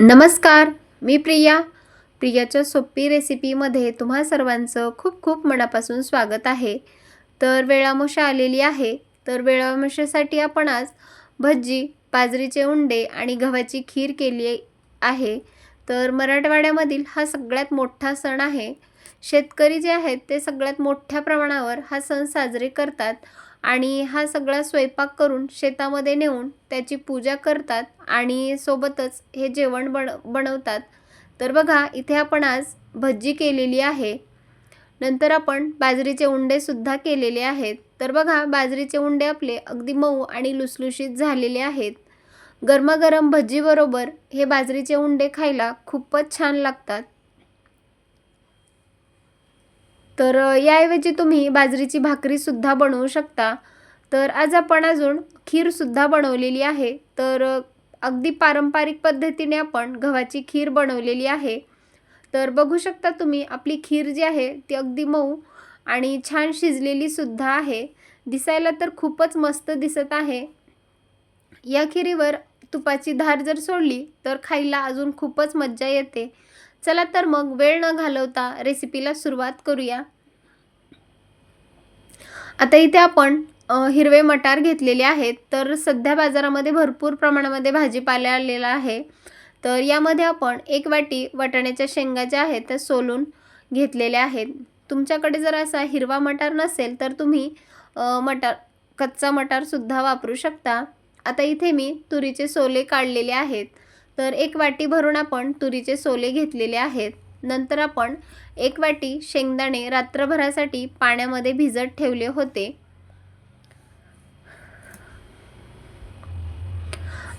नमस्कार मी प्रिया. प्रियाच्या सोपी रेसिपीमध्ये तुम्हा सर्वांचं खूप खूप मनापासून स्वागत आहे. तर वेळामोशा आलेली आहे. तर वेळामोशासाठी आपण आज भज्जी बाजरीचे उंडे आणि गव्हाची खीर केली आहे. तर मराठवाड्यामधील हा सगळ्यात मोठा सण आहे. शेतकरी जे आहेत ते सगळ्यात मोठ्या प्रमाणावर हा सण साजरे करतात. आणि हा सगळा स्वयंपाक करून शेतामध्ये नेऊन त्याची पूजा करतात आणि सोबतच हे जेवण बन बनवतात. तर बघा इथे आपण आज भज्जी केलेली आहे. नंतर आपण बाजरीचे उंडेसुद्धा केलेले आहेत. तर बघा बाजरीचे उंडे आपले अगदी मऊ आणि लुसलुशीत झालेले आहेत. गरमागरम भज्जीबरोबर हे बाजरीचे उंडे खायला खूपच छान लागतात. तर याऐवजी तुम्ही बाजरीची भाकरीसुद्धा बनवू शकता. तर आज आपण अजून खीरसुद्धा बनवलेली आहे. तर अगदी पारंपरिक पद्धतीने आपण गव्हाची खीर बनवलेली आहे. तर बघू शकता तुम्ही आपली खीर जी आहे ती अगदी मऊ आणि छान शिजलेली सुद्धा आहे. दिसायला तर खूपच मस्त दिसत आहे. या खिरीवर तुपाची धार जर सोडली तर खायला अजून खूपच मज्जा येते. चला तर मग वेळ न घालवता रेसिपीला सुरुवात करूया. आता इथे आपण हिरवे मटार घेतलेले आहेत. तर सध्या बाजारामध्ये भरपूर प्रमाणामध्ये भाजीपाला आलेला आहे. तर यामध्ये आपण एक वाटी वाटाण्याच्या शेंगा ज्या आहेत त्या सोलून घेतलेल्या आहेत. तुमच्याकडे जर असा हिरवा मटार नसेल तर तुम्ही मटार कच्चा मटारसुद्धा वापरू शकता. आता इथे मी तुरीचे सोले काढलेले आहेत. तर एक वाटी भरून आपण तुरीचे सोले घेतलेले आहेत. नंतर आपण एक वाटी शेंगदाणे रात्रभरासाठी पाण्यामध्ये भिजत ठेवले होते.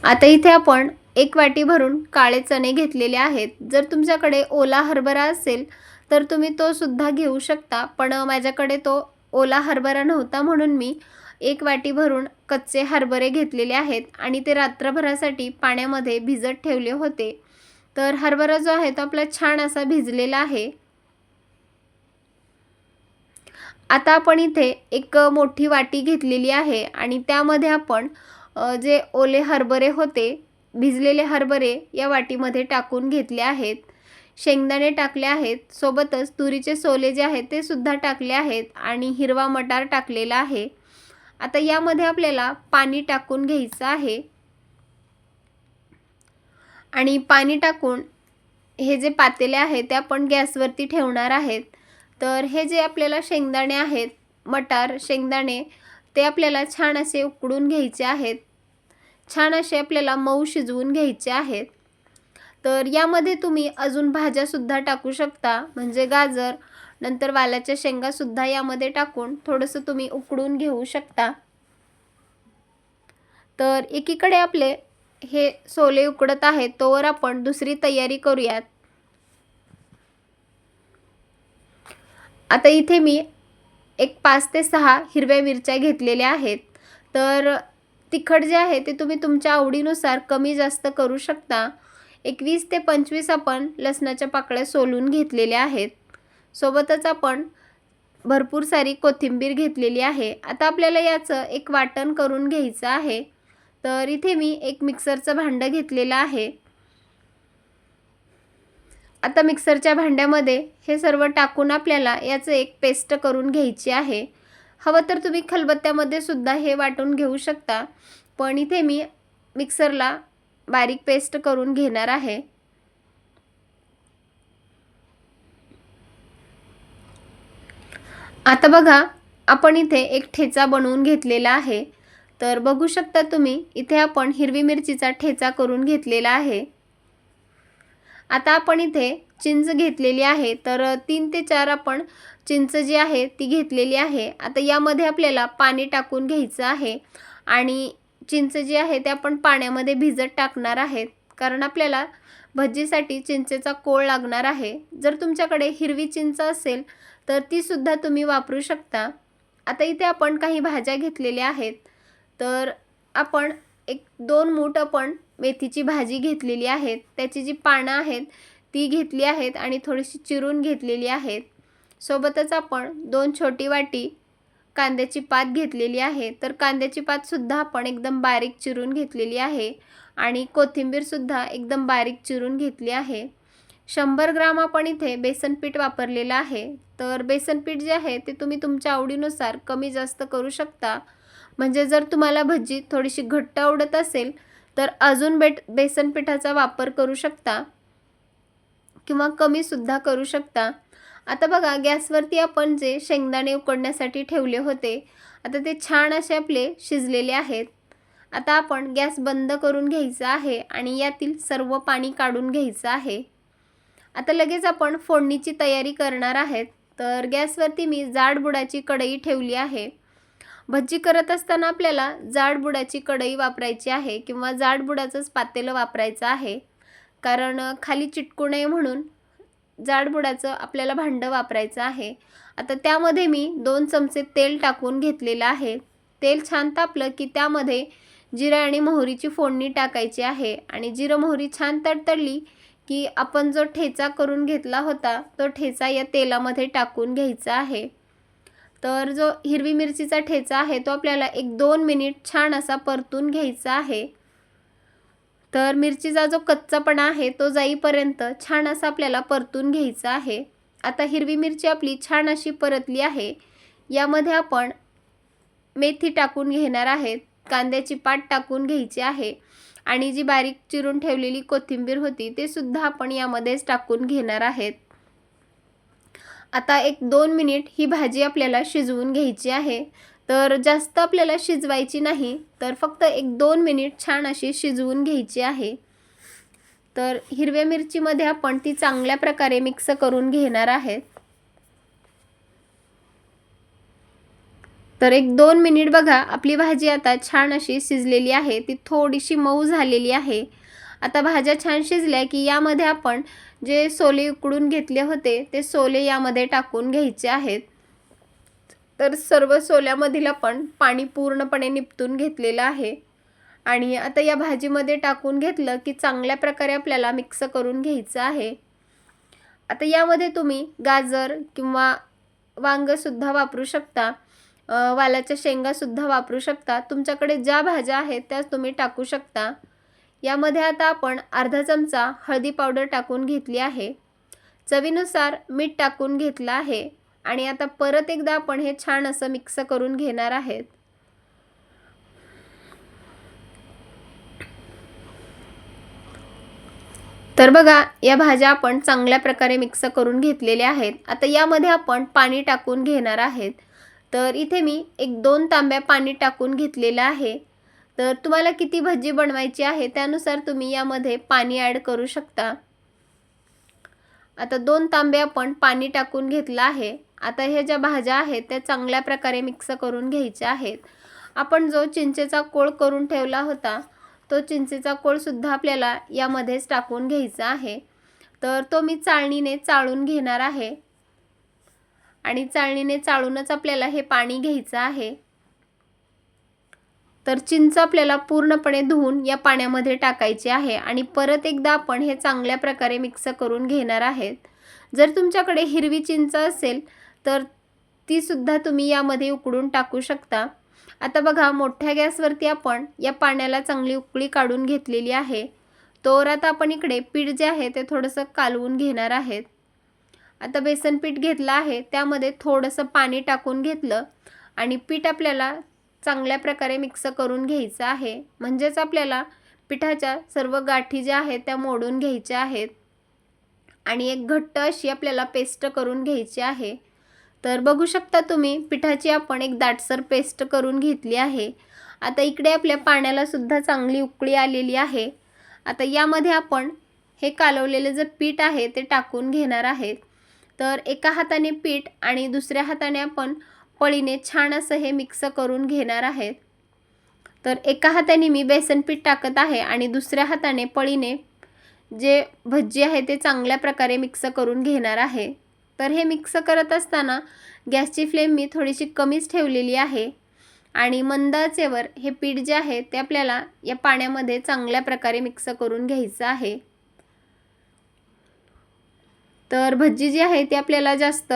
आता इथे आपण एक वाटी भरून काळे चणे घेतलेले आहेत. जर तुमच्याकडे ओला हरभरा असेल तर तुम्ही तो सुद्धा घेऊ शकता. पण माझ्याकडे तो ओला हरभरा नव्हता म्हणून मी एक वाटी भरून कच्चे हरभरे घेतलेले आहेत आणि ते रात्रभरासाठी पाण्यामध्ये भिजत ठेवले होते. तर हरभरा जो आहे तो आपला छान असा भिजलेला आहे. आता आपण इथे एक मोठी वाटी घेतलेली आहे आणि त्यामध्ये आपण जे ओले हरभरे होते भिजलेले हरभरे या वाटीमध्ये टाकून घेतले आहेत. शेंगदाणे टाकले आहेत. सोबतच तुरीचे सोले जे आहेत ते सुद्धा टाकले आहेत आणि हिरवा मटार टाकलेला आहे. आता यामध्ये आपल्याला पाणी टाकून घ्यायचं आहे. आणि पाणी टाकून हे जे पातेले आहे ते आपण गॅसवरती ठेवणार आहेत. तर हे जे आपल्याला शेंगदाणे आहेत मटार शेंगदाणे ते आपल्याला छान असे उकडून घ्यायचे आहेत. छान असे आपल्याला मऊ शिजवून घ्यायचे आहेत. तर यामध्ये तुम्ही अजून भाज्यासुद्धा टाकू शकता म्हणजे गाजर नंतर वालाच्या शेंगासुद्धा यामध्ये टाकून थोडंसं तुम्ही उकडून घेऊ शकता. तर एकीकडे आपले हे सोले उकडत आहेत तोवर आपण दुसरी तयारी करूयात. आता इथे मी एक पाच ते सहा हिरव्या मिरच्या घेतलेल्या आहेत. तर तिखट जे आहे ते तुम्ही तुमच्या आवडीनुसार कमी जास्त करू शकता. एकवीस ते पंचवीस आपण लसणाच्या पाकळ्या सोलून घेतलेल्या आहेत. सोबतच आपण भरपूर सारी कोथिंबीर घेतलेली आहे. आता आपल्याला याचं एक वाटण करून घ्यायचं आहे. तर इथे मी एक मिक्सरचं भांडं घेतलेलं आहे. आता मिक्सरच्या भांड्यामध्ये हे सर्व टाकून आपल्याला याचं एक पेस्ट करून घ्यायची आहे. हवं तर तुम्ही खलबत्त्यामध्ये सुद्धा हे वाटून घेऊ शकता. पण इथे मी मिक्सरला बारीक पेस्ट करून घेणार आहे. आता बघा आपण इथे एक ठेचा बनवून घेतलेला आहे. तर बघू शकता तुम्ही इथे आपण हिरवी मिरचीचा ठेचा करून घेतलेला आहे. आता आपण इथे चिंच घेतलेली आहे. तर तीन ते चार आपण चिंच जी आहे ती घेतलेली आहे. आता यामध्ये आपल्याला पाणी टाकून घ्यायचं आहे. आणि चिंच जी आहे ते आपण पाण्यामध्ये भिजत टाकणार आहेत कारण आपल्याला भज्जीसाठी चिंचेचा कोळ लागणार आहे. जर तुमच्याकडे हिरवी चिंच असेल तर तीसुद्धा तुम्ही वापरू शकता. आता इथे आपण काही भाज्या घेतलेल्या आहेत. तर आपण एक दोन मूठ आपण मेथीची भाजी घेतलेली आहेत. त्याची जी पानं आहेत ती घेतली आहेत आणि थोडीशी चिरून घेतलेली आहेत. सोबतच आपण दोन छोटी वाटी कांद्याची पात घेतलेली आहे. तर कांद्याची पातसुद्धा आपण एकदम बारीक चिरून घेतलेली आहे. आणि कोथिंबीरसुद्धा एकदम बारीक चिरून घेतली आहे. शंभर ग्राम आपण इथे बेसन पीठ वापरलेलं आहे. तर बेसन पीठ जे आहे ते तुम्ही तुमच्या आवडीनुसार कमी जास्त करू शकता. म्हणजे जर तुम्हाला भजी थोडीशी घट्ट आवडत असेल तर अजून बेट बेसन पिठाचा वापर करू शकता. किंवा कमीसुद्धा करू शकता. आता बघा गॅसवरती आपण जे शेंगदाणे उकडण्यासाठी ठेवले होते आता ते छान असे आपले शिजलेले आहेत. आता आपण गॅस बंद करून घ्यायचा आहे आणि यातील सर्व पाणी काढून घ्यायचं आहे. आता लगेच आपण फोडणीची तयारी करणार आहेत. तर गॅसवरती मी जाडबुडाची कढई ठेवली आहे. भज्जी करत असताना आपल्याला जाडबुडाची कढई वापरायची आहे किंवा जाडबुडाचंच पातेलं वापरायचं आहे. कारण खाली चिटकू नये म्हणून जाडबुडाचं आपल्याला भांडं वापरायचं आहे. आता त्यामध्ये मी दोन चमचे तेल टाकून घेतलेलं आहे. तेल छान तापलं की त्यामध्ये जिरं आणि मोहरीची फोडणी टाकायची आहे. आणि जिरं मोहरी छान तडतडली की आपण जो ठेचा करून घेतला होता तो ठेचा या तेलामध्ये टाकून घ्यायचा आहे. तर जो हिरवी मिरचीचा ठेचा आहे तो आपल्याला एक दोन मिनिट छान असा परतून घ्यायचा आहे. तर मिरचीचा जो कच्चापणा आहे तो जाईपर्यंत छान असा आपल्याला परतून घ्यायचा आहे. आता हिरवी मिरची आपली छान अशी परतली आहे. यामध्ये आपण मेथी टाकून घेणार आहेत कांद्याची पाट टाकून घ्यायची आहे. आणि जी बारीक चिरून ठेवलेली कोथिंबीर होती ते सुद्धा आपण यामध्येच टाकून घेणार आहेत. आता एक दोन मिनिट ही भाजी आपल्याला शिजवून घ्यायची आहे. तर जास्त आपल्याला शिजवायची नाही तर फक्त एक दोन मिनिट छान अशी शिजवून घ्यायची आहे. तर हिरव्या मिरचीमध्ये आपण ती चांगल्या प्रकारे मिक्स करून घेणार आहेत. तर एक दोन मिनिट बघा आपली भाजी आता छान अशी शिजलेली आहे ती थोडीशी मऊ झालेली आहे. आता भाज्या छान शिजल्या की यामध्ये आपण जे सोले उकडून घेतले होते ते सोले यामध्ये टाकून घ्यायचे आहेत. तर सर्व सोल्यामधील आपण पाणी पूर्णपणे निपटून घेतलेलं आहे. आणि आता या भाजीमध्ये टाकून घेतलं की चांगल्या प्रकारे आपल्याला मिक्स करून घ्यायचं आहे. आता यामध्ये तुम्ही गाजर किंवा वांगंसुद्धा वापरू शकता. वालाच्या शेंगासुद्धा वापरू शकता. तुमच्याकडे ज्या भाज्या आहेत त्याच तुम्ही टाकू शकता. यामध्ये आता आपण अर्धा चमचा हळदी पावडर टाकून घेतली आहे. चवीनुसार मीठ टाकून घेतलं आहे. आणि आता परत एकदा आपण हे छान असं मिक्स करून घेणार आहेत. तर बघा या भाज्या आपण चांगल्या प्रकारे मिक्स करून घेतलेल्या आहेत. आता यामध्ये आपण पाणी टाकून घेणार आहेत. तर इथे मी एक दोन तांब्या पाणी टाकून घेतलेलं आहे. तर तुम्हाला किती भजी बनवायची आहे त्यानुसार तुम्ही यामध्ये पाणी ॲड करू शकता. आता दोन तांबे आपण पाणी टाकून घेतलं आहे. आता ह्या ज्या भाज्या आहेत त्या चांगल्या प्रकारे मिक्स करून घ्यायच्या आहेत. आपण जो चिंचेचा कोळ करून ठेवला होता तो चिंचेचा कोळसुद्धा आपल्याला यामध्येच टाकून घ्यायचा आहे. तर तो मी चाळणीने चाळून घेणार आहे. आणि चाळणीने चाळूनच आपल्याला हे पाणी घ्यायचं आहे. तर चिंच आपल्याला पूर्णपणे धुवून या पाण्यामध्ये टाकायची आहे आणि परत एकदा आपण हे चांगल्या प्रकारे मिक्स करून घेणार आहेत. जर तुमच्याकडे हिरवी चिंच असेल तर तीसुद्धा तुम्ही यामध्ये उकडून टाकू शकता. आता बघा मोठ्या गॅसवरती आपण या पाण्याला चांगली उकळी काढून घेतलेली आहे. तोवर आता आपण इकडे पीठ जे आहे ते थोडंसं कालवून घेणार आहेत. आता बेसन पीठ घेतलं आहे त्यामध्ये थोडंसं पाणी टाकून घेतलं आणि पीठ आपल्याला चांगल्या प्रकारे मिक्स करून घ्यायचं आहे. म्हणजेच आपल्याला पिठाच्या सर्व गाठी ज्या आहेत त्या मोडून घ्यायच्या आहेत. आणि एक घट्ट अशी आपल्याला पेस्ट करून घ्यायची आहे. तर बघू शकता तुम्ही पिठाची आपण एक दाटसर पेस्ट करून घेतली आहे. आता इकडे आपल्या पाण्याला सुद्धा चांगली उकळी आलेली आहे. आता यामध्ये आपण हे कालवलेलं जे पीठ आहे ते टाकून घेणार आहेत तर एका हाताने पीठ आणि दुसऱ्या हाताने आपण पळीने छान असं हे मिक्स करून घेणार आहेत. तर एका हाताने मी बेसन पीठ टाकत आहे आणि दुसऱ्या हाताने पळीने जे भज्जी आहे ते चांगल्या प्रकारे मिक्स करून घेणार आहे. तर हे मिक्स करत असताना गॅसची फ्लेम मी थोडीशी कमीच ठेवलेली आहे आणि मंदाचेवर हे पीठ जे आहे ते आपल्याला या पाण्यामध्ये चांगल्या प्रकारे मिक्स करून घ्यायचं आहे. तर भज्जी जी आहे ती आपल्याला जास्त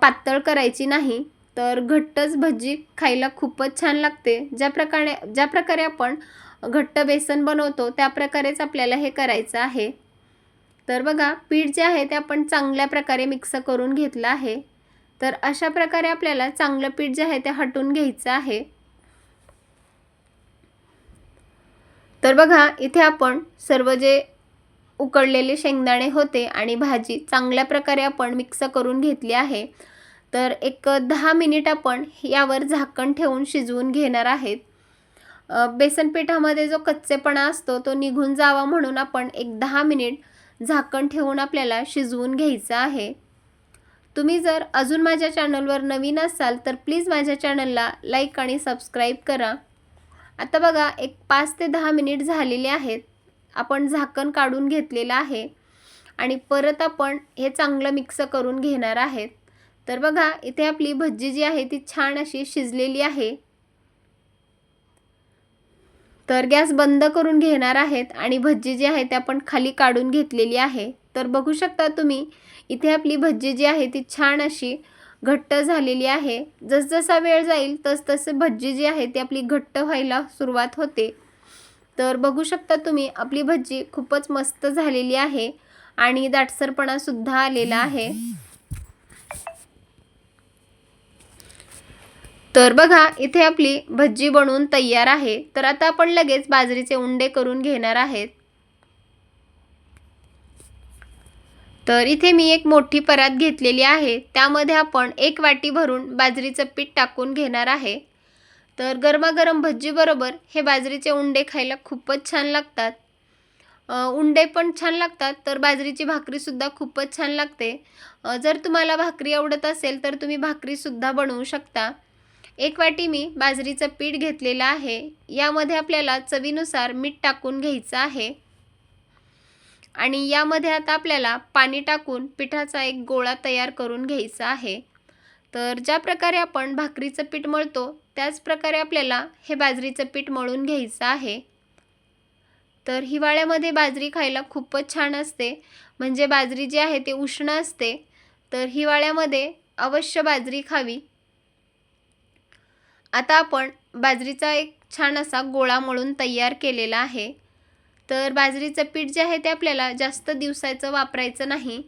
पातळ करायची नाही. तर घट्टच भज्जी खायला खूपच छान लागते. ज्या प्रकारे ज्या प्रकारे आपण घट्ट बेसन बनवतो त्या प्रकारेच आपल्याला हे करायचं आहे. तर बघा पीठ जे आहे ते आपण चांगल्या प्रकारे मिक्स करून घेतलं आहे. तर अशा प्रकारे आपल्याला चांगलं पीठ जे आहे ते हटून घ्यायचं आहे. तर बघा इथे आपण सर्व जे उकडलेले शेंगदाणे होते आणि भाजी चांगल्या प्रकारे आपण मिक्स करून घेतली आहे. तर एक दहा मिनिट आपण यावर झाकण ठेवून शिजवून घेणार आहेत. बेसन पिठामध्ये जो कच्चेपणा असतो तो निघून जावा म्हणून आपण एक दहा मिनिट झाकण ठेवून आपल्याला शिजवून घ्यायचं आहे. तुम्ही जर अजून माझ्या चॅनलवर नवीन असाल तर प्लीज माझ्या चॅनलला लाईक आणि सबस्क्राईब करा. आता बघा एक पाच ते दहा मिनिट झालेले आहेत. आपण झाकण काढून घेतलेलं आहे. आणि परत आपण हे चांगलं मिक्स करून घेणार आहेत. तर बघा इथे आपली भज्जी जी आहे ती छान अशी शिजलेली आहे. तर गॅस बंद करून घेणार आहेत आणि भज्जी जी आहे ती आपण खाली काढून घेतलेली आहे. तर बघू शकता तुम्ही इथे आपली भज्जी जी आहे ती छान अशी घट्ट झालेली आहे. जसजसा वेळ जाईल तसतसे भज्जी जी आहे ती आपली घट्ट व्हायला सुरुवात होते. तर बघू शकता तुम्ही आपली भज्जी खूपच मस्त झालेली आहे आणि दाटसरपणासुद्धा आलेला आहे. तर बघा इथे आपली भज्जी बनवून तयार आहे. तर आता आपण लगेच बाजरीचे उंडे करून घेणार आहेत. तर इथे मी एक मोठी परात घेतलेली आहे. त्यामध्ये आपण एक वाटी भरून बाजरीचं पीठ टाकून घेणार आहे. तर गरमागरम भज्जीबरोबर हे बाजरीचे उंडे खायला खूपच छान लागतात. उंडे पण छान लागतात तर बाजरीची भाकरीसुद्धा खूपच छान लागते. जर तुम्हाला भाकरी आवडत असेल तर तुम्ही भाकरीसुद्धा बनवू शकता. एक वाटी मी बाजरीचं पीठ घेतलेलं आहे. यामध्ये आपल्याला चवीनुसार मीठ टाकून घ्यायचं आहे. आणि यामध्ये आता आपल्याला पाणी टाकून पिठाचा एक गोळा तयार करून घ्यायचा आहे. तर ज्या प्रकारे आपण भाकरीचं पीठ मळतो त्याच प्रकारे आपल्याला हे बाजरीचं पीठ मळून घ्यायचं आहे. तर हिवाळ्यामध्ये बाजरी खायला खूपच छान असते. म्हणजे बाजरी जी आहे ते उष्ण असते. तर हिवाळ्यामध्ये अवश्य बाजरी खावी. आता आपण बाजरीचा एक छान असा गोळा मळून तयार केलेला आहे. तर बाजरीचं पीठ जे आहे ते आपल्याला जास्त दिवसाचं वापरायचं नाही.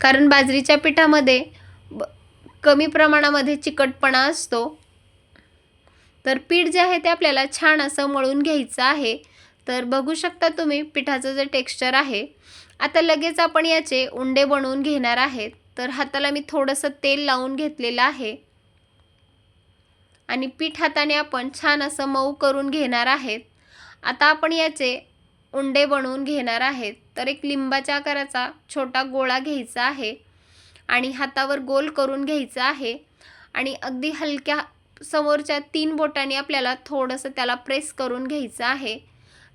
कारण बाजरीच्या पिठामध्ये ब कमी प्रमाणामध्ये चिकटपणा असतो. तर पीठ जे आहे ते आपल्याला छान असं मळून घ्यायचं आहे. तर बघू शकता तुम्ही पिठाचं जे टेक्स्चर आहे आता लगेच आपण याचे उंडे बनवून घेणार आहेत. तर हाताला मी थोडंसं तेल लावून घेतलेलं आहे. आणि पीठ हाताने आपण छान असं मऊ करून घेणार आहेत. आता आपण याचे उंडे बनवून घेणार आहेत. तर एक लिंबाच्या आकाराचा छोटा गोळा घ्यायचा आहे आणि हातावर गोल करून घ्यायचा आहे. आणि अगदी हलक्या समोरच्या तीन बोटांनी आपल्याला थोडंसं त्याला प्रेस करून घ्यायचं आहे.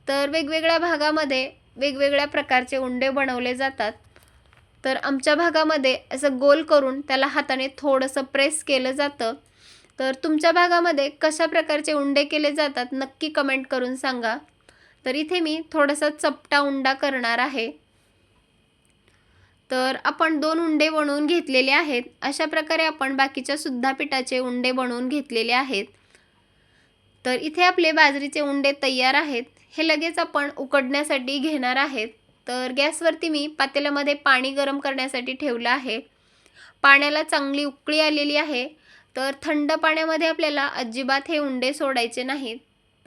तर वेगवेगळ्या भागामध्ये वेगवेगळ्या प्रकारचे उंडे बनवले जातात. तर आमच्या भागामध्ये असं गोल करून त्याला हाताने थोडंसं प्रेस केलं जातं. तर तुमच्या भागामध्ये कशा प्रकारचे उंडे केले जातात नक्की कमेंट करून सांगा. तर इथे मी थोडासा चपटा उंडा करणार आहे. तर आपण दोन उंडे बनवून घेतलेले आहेत. अशा प्रकारे आपण बाकीच्या सुद्धा पिठाचे उंडे बनवून घेतलेले आहेत. तर इथे आपले बाजरीचे उंडे तयार आहेत. हे लगेच आपण उकडण्यासाठी घेणार आहेत. तर गॅसवरती मी पातेल्यामध्ये पाणी गरम करण्यासाठी ठेवलं आहे. पाण्याला चांगली उकळी आलेली आहे. तर थंड पाण्यामध्ये आपल्याला अजिबात हे उंडे सोडायचे नाहीत.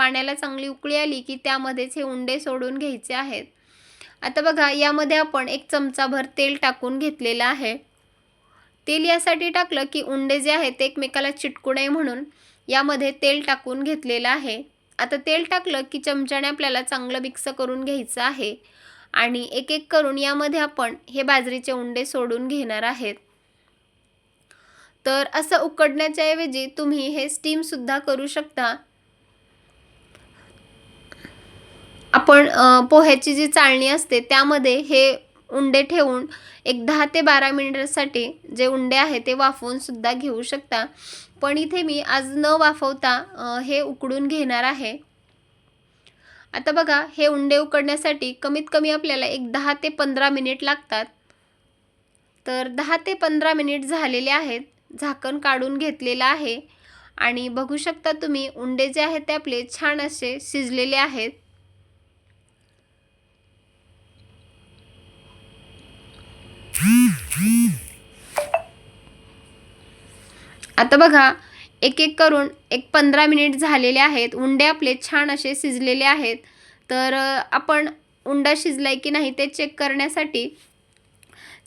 पाण्याला चांगली उकळी आली की त्यामध्येच हे उंडे सोडून घ्यायचे आहेत. आता बघा यामध्ये आपण एक चमचाभर तेल टाकून घेतलेलं आहे. तेल यासाठी टाकलं की उंडे जे आहेत ते एकमेकाला चिटकू नये म्हणून यामध्ये तेल टाकून घेतलेलं आहे. आता तेल टाकलं की चमच्याने आपल्याला चांगलं मिक्स करून घ्यायचं आहे. आणि एक एक करून यामध्ये आपण हे बाजरीचे उंडे सोडून घेणार आहेत. तर असं उकडण्याच्या ऐवजी तुम्ही हे स्टीमसुद्धा करू शकता. आपण पोह्याची जी चाळणी असते त्यामध्ये हे उंडे ठेवून एक दहा ते बारा मिनिटासाठी जे उंडे आहे ते वाफवून सुद्धा घेऊ शकता. पण इथे मी आज न वाफवता हे उकडून घेणार आहे. आता बघा हे उंडे उकडण्यासाठी कमीत कमी आपल्याला एक दहा ते पंधरा मिनिट लागतात. तर दहा ते पंधरा मिनिट झालेले आहेत झाकण काढून घेतलेलं आहे. आणि बघू शकता तुम्ही उंडे जे आहेत ते आपले छान असे शिजलेले आहेत. आता बघा एक एक करून एक पंधरा मिनिट झालेले आहेत. उंडे आपले छान असे शिजलेले आहेत. तर आपण उंडा शिजलाय की नाही ते चेक करण्यासाठी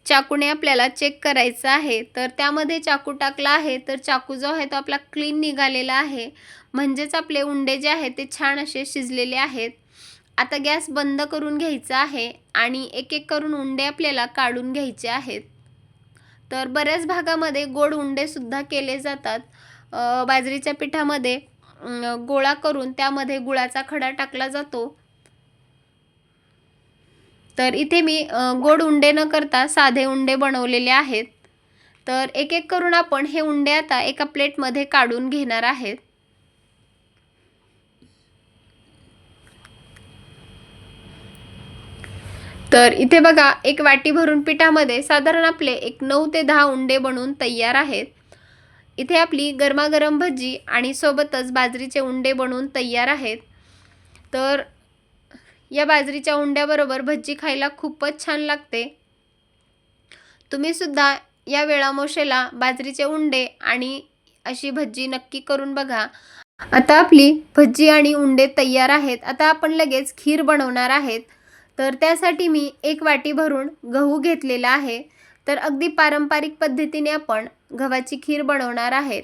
चाकूने आपल्याला चेक करायचं आहे. तर त्यामध्ये चाकू टाकला आहे. तर चाकू जो आहे तो आपला क्लीन निघालेला आहे. म्हणजेच आपले उंडे जे आहेत ते छान असे शिजलेले आहेत. आता गॅस बंद करून घ्यायचा आहे आणि एक एक करून उंडे आपल्याला काढून घ्यायचे आहेत. तर बऱ्याच भागामध्ये गोड उंडेसुद्धा केले जातात. बाजरीच्या पिठामध्ये गोळा करून त्यामध्ये गुळाचा खडा टाकला जातो. तर इथे मी गोड उंडे न करता साधे उंडे बनवलेले आहेत. तर एक एक करून आपण हे उंडे आता एका प्लेटमध्ये काढून घेणार आहेत. तर इथे बघा एक वाटी भरून पिठामध्ये साधारण आपले एक नऊ ते दहा उंडे बनवून तयार आहेत. इथे आपली गरमागरम भजी आणि सोबतच बाजरीचे उंडे बनवून तयार आहेत. तर या बाजरीच्या उंड्याबरोबर भजी खायला खूपच छान लागते. तुम्ही सुद्धा या वेळामोशेला बाजरीचे उंडे आणि अशी भजी नक्की करून बघा. आता आपली भजी आणि उंडे तयार आहेत. आता आपण लगेच खीर बनवणार आहेत. तर त्यासाठी मी एक वाटी भरून गहू घेतलेला आहे. तर अगदी पारंपरिक पद्धतीने आपण गव्हाची खीर बनवणार आहेत.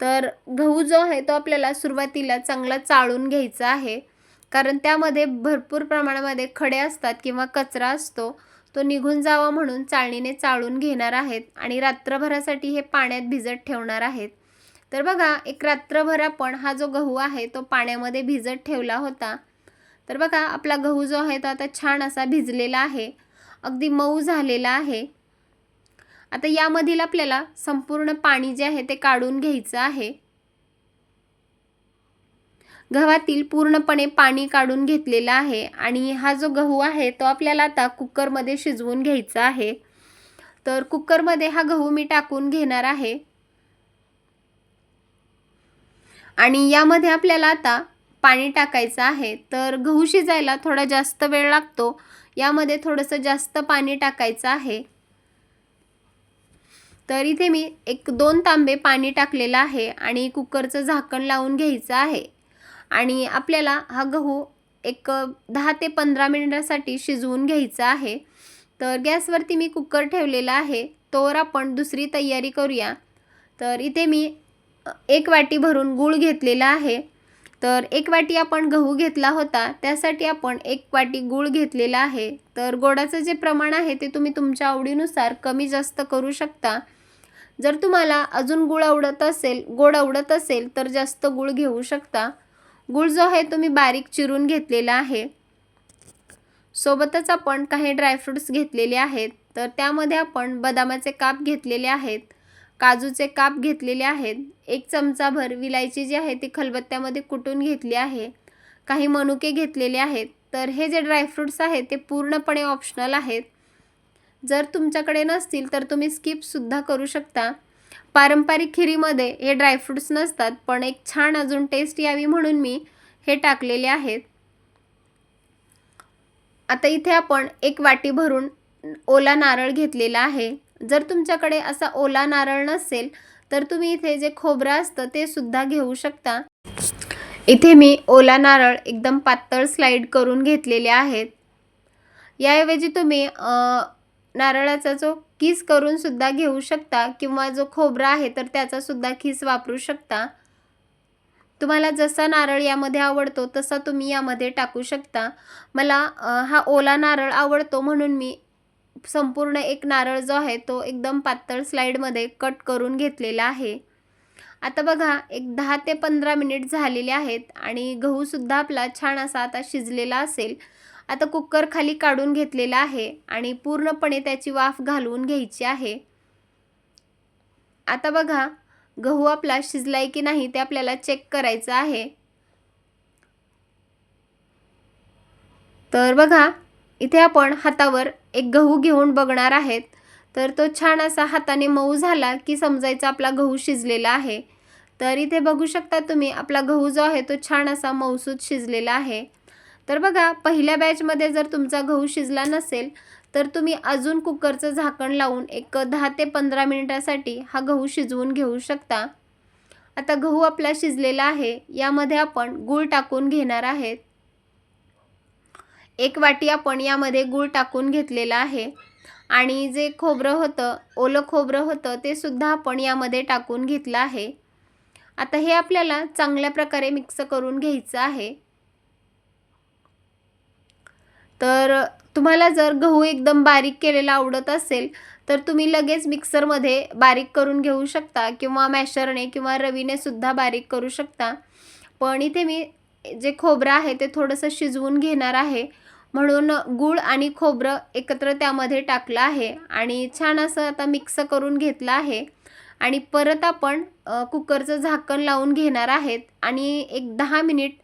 तर गहू जो आहे तो आपल्याला सुरुवातीला चांगला चाळून घ्यायचा आहे. कारण त्यामध्ये भरपूर प्रमाणामध्ये खडे असतात किंवा कचरा असतो. तो निघून जावा म्हणून चाळणीने चाळून घेणार आहेत आणि रात्रभरासाठी हे पाण्यात भिजत ठेवणार आहेत. तर बघा एक रात्रभर आपण हा जो गहू आहे तो पाण्यामध्ये भिजत ठेवला होता. तर बघा आपला गहू जो आहे तो आता छान असा भिजलेला आहे. अगदी मऊ झालेला आहे. आता यामधील आपल्याला संपूर्ण पाणी जे आहे ते काढून घ्यायचं आहे. गव्हातील पूर्णपणे पाणी काढून घेतलेलं आहे आणि हा जो गहू आहे तो आपल्याला आता कुकरमध्ये शिजवून घ्यायचा आहे. तर कुकरमध्ये हा गहू मी टाकून घेणार आहे. आणि यामध्ये आपल्याला आता पाणी टाकायचं आहे तर गहू शिजायला थोडा जास्त वेळ लागतो. यामध्ये थोडंसं जास्त पाणी टाकायचं आहे. तर इथे मी एक दोन तांबे पाणी टाकलेलं आहे आणि कुकरचं झाकण लावून घ्यायचं आहे. आणि आपल्याला हा गहू एक दहा ते पंधरा मिनिटासाठी शिजवून घ्यायचा आहे. तर गॅसवरती मी कुकर ठेवलेला आहे. तोवर आपण दुसरी तयारी करूया. तर इथे मी एक वाटी भरून गूळ घेतलेला आहे. तर एक वाटी आपण गहू घेतला होता त्यासाठी आपण एक वाटी गूळ घेतलेला आहे. तर गोडाचं जे प्रमाण आहे ते तुम्ही तुमच्या आवडीनुसार कमी जास्त करू शकता. जर तुम्हाला अजून गूळ आवडत असेल गोड आवडत असेल तर जास्त गूळ घेऊ शकता. गूळ जो आहे तुम्ही बारीक चिरून घेतलेला आहे. सोबतच आपण काही ड्रायफ्रुट्स घेतलेले आहेत. तर त्यामध्ये आपण बदामाचे काप घेतलेले आहेत. काजूचे काप घेतलेले आहेत. एक चमचाभर विलायची जी आहे ती खलबत्त्यामध्ये कुटून घेतली आहे. काही मनुके घेतलेले आहेत. तर हे जे ड्रायफ्रुट्स आहेत ते पूर्णपणे ऑप्शनल आहेत. जर तुमच्याकडे नसतील तर तुम्ही स्किपसुद्धा करू शकता. पारंपरिक खिरीमध्ये हे ड्रायफ्रुट्स नसतात पण एक छान अजून टेस्ट यावी म्हणून मी हे टाकलेले आहेत. आता इथे आपण एक वाटी भरून ओला नारळ घेतलेला आहे. जर तुमच्याकडे असा ओला नारळ नसेल तर तुम्ही इथे जे खोबरं असतं ते सुद्धा घेऊ शकता. इथे मी ओला नारळ एकदम पातळ स्लाईड करून घेतलेले आहेत. याऐवजी तुम्ही नारळाचा जो किस करून सुद्धा घेऊ शकता किंवा जो खोबरा आहे तर त्याचा सुद्धा किस वापरू शकता. तुम्हाला जसा नारळ यामध्ये आवडतो तसा तुम्ही यामध्ये टाकू शकता. मला हा ओला नारळ आवडतो म्हणून मी संपूर्ण एक नारळ जो आहे तो एकदम पातळ स्लाईडमध्ये कट करून घेतलेला आहे. आता बघा एक दहा ते पंधरा मिनिट झालेले आहेत आणि गहूसुद्धा आपला छान असा आता शिजलेला असेल. आता कुकर खाली काढून घेतलेला आहे आणि पूर्णपणे त्याची वाफ घालवून घ्यायची आहे. आता बघा गहू आपला शिजलाय की नाही ते आपल्याला चेक करायचं आहे. तर बघा इथे आपण हातावर एक गहू घेऊन बघणार आहेत. तर तो छान असा हाताने मऊ झाला की समजायचा आपला गहू शिजलेला आहे. तर इथे बघू शकता तुम्ही आपला गहू जो आहे तो छान असा मऊसूत शिजलेला आहे. तर बघा पहिल्या बॅचमध्ये जर तुमचा गहू शिजला नसेल तर तुम्ही अजून कुकरचं झाकण लावून एक दहा ते पंधरा मिनिटासाठी हा गहू शिजवून घेऊ शकता. आता गहू आपला शिजलेला आहे. यामध्ये आपण गूळ टाकून घेणार आहेत. एक वाटी आपण यामध्ये गूळ टाकून घेतलेला आहे. आणि जे खोबरं होतं ओलं खोबरं होतं ते सुद्धा आपण यामध्ये टाकून घेतलं आहे. आता हे आपल्याला चांगल्या प्रकारे मिक्स करून घ्यायचं आहे. तर तुम्हाला जर गहू एकदम बारीक केलेला आवडत असेल तर तुम्ही लगेच मिक्सरमध्ये बारीक करून घेऊ शकता किंवा मॅशरने किंवा रवीने सुद्धा बारीक करू शकता. पण इथे मी जे खोबरं आहे ते थोडंसं शिजवून घेणार आहे. म्हणून गूळ आणि खोबरं एकत्र त्यामध्ये टाकलं आहे आणि छान असं आता मिक्स करून घेतलं आहे. आणि परत आपण कुकरचं झाकण लावून घेणार आहेत आणि एक दहा मिनिट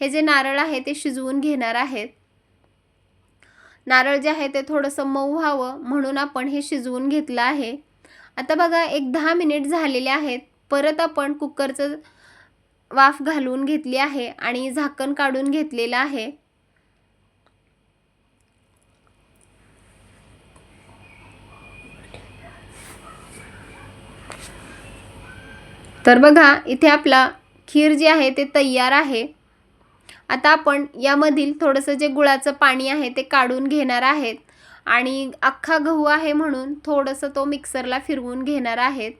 हे जे नारळ आहे ते शिजवून घेणार आहेत. नारळ जे आहे ते थोडंसं मऊ व्हावं म्हणून आपण हे शिजवून घेतलं आहे. आता बघा एक दहा मिनिट झालेले आहेत. परत आपण कुकरचं वाफ घालून घेतली आहे आणि झाकण काढून घेतलेलं आहे. तर बघा इथे आपला खीर जी आहे ते तयार आहे. आता आपण यामधील थोडंसं जे गुळाचं पाणी आहे ते काढून घेणार आहेत. आणि अख्खा गहू आहे म्हणून थोडंसं तो मिक्सरला फिरवून घेणार आहेत.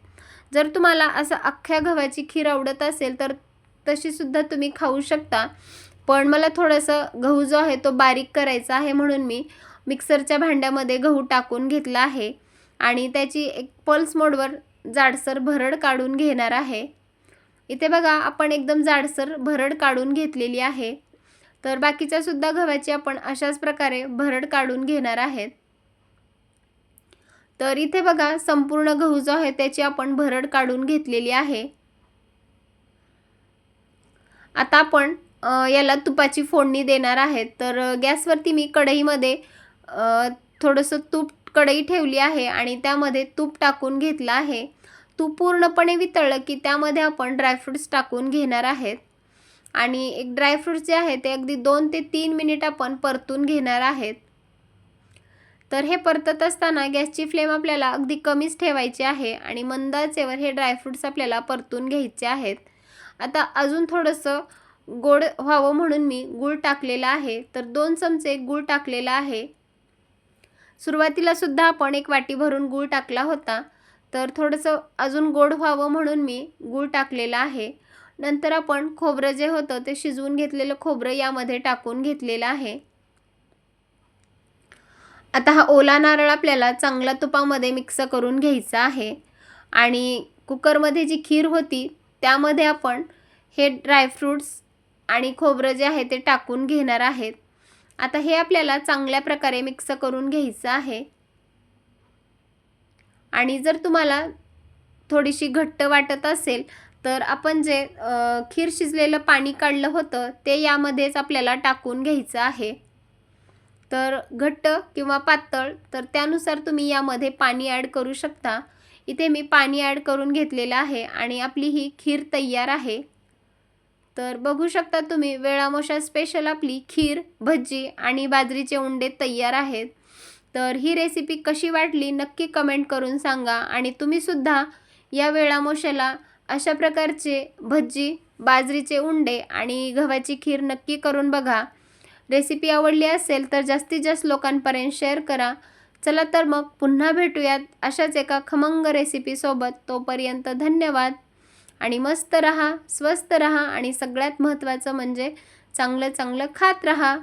जर तुम्हाला असं अख्ख्या गव्हाची खीर आवडत असेल तर तशीसुद्धा तुम्ही खाऊ शकता. पण मला थोडंसं गहू जो आहे तो बारीक करायचा आहे म्हणून मी मिक्सरच्या भांड्यामध्ये गहू टाकून घेतला आहे. आणि त्याची एक पल्स मोडवर जाडसर भरड काढून घेणार आहे. इथे बघा आपण एकदम जाडसर भरड काढून घेतलेली आहे. तर बाकीच्या सुद्धा गव्हाची आपण अशाच प्रकारे भरड काढून घेणार आहेत. तर इथे बघा संपूर्ण गहू जो आहे त्याची आपण भरड काढून घेतलेली आहे. आता आपण याला तुपाची फोडणी देणार आहेत. तर गॅसवरती मी कढईमध्ये थोडंसं तूप कढई ठेवली आहे आणि त्यामध्ये तूप टाकून घेतलं आहे. तूप पूर्णपणे वितळलं की त्यामध्ये आपण ड्रायफ्रूट्स टाकून घेणार आहेत. आणि एक ड्रायफ्रूट्स जे आहे ते अगदी दोन ते तीन मिनिट आपण परतून घेणार आहेत. तर हे परतत असताना गॅसची फ्लेम आपल्याला अगदी कमीच ठेवायची आहे आणि मंदाचेवर हे ड्रायफ्रूट्स आपल्याला परतून घ्यायचे आहेत. आता अजून थोडंसं गोड व्हावं म्हणून मी गूळ टाकलेला आहे. तर दोन चमचे गूळ टाकलेला आहे. सुरुवातीला सुद्धा आपण एक वाटी भरून गूळ टाकला होता. तर थोडंसं अजून गोड व्हावं म्हणून मी गूळ टाकलेला आहे. नंतर आपण खोबरं जे होतं ते शिजवून घेतलेलं खोबरं यामध्ये टाकून घेतलेलं आहे. आता हा ओला नारळ आपल्याला चांगला तुपामध्ये मिक्स करून घ्यायचा आहे. आणि कुकरमध्ये जी खीर होती त्यामध्ये आपण हे ड्रायफ्रूट्स आणि खोबरं जे आहे ते टाकून घेणार आहेत. आता हे आपल्याला चांगल्या प्रकारे मिक्स करून घ्यायचं आहे. आणि जर तुम्हाला थोडीशी घट्ट वाटत असेल तर आपण जे खीर शिजलेलं पाणी काढलं होतं ते यामध्येच आपल्याला टाकून घ्यायचं आहे. तर घट्ट किंवा पातळ तर त्यानुसार तुम्ही यामध्ये पाणी ॲड करू शकता. इथे मी पाणी ॲड करून घेतलेलं आहे आणि आपली ही खीर तयार आहे. तर बघू शकता तुम्ही वेळामोशा स्पेशल आपली खीर भज्जी आणि बाजरीचे उंडे तयार आहेत. तर ही रेसिपी कशी वाटली नक्की कमेंट करून सांगा. आणि तुम्हीसुद्धा या वेळामोशाला अशा प्रकारचे भज्जी बाजरीचे उंडे आणि गव्हाची खीर नक्की करून बघा. रेसिपी आवडली असेल तर जास्तीत जास्त लोकांपर्यंत शेअर करा. चला तर मग पुन्हा भेटूयात अशाच एका खमंग रेसिपीसोबत तोपर्यंत धन्यवाद. आणि मस्त रहा स्वस्त रहा आणि सगळ्यात महत्त्वाचं म्हणजे चांगलं चांगलं खात रहा.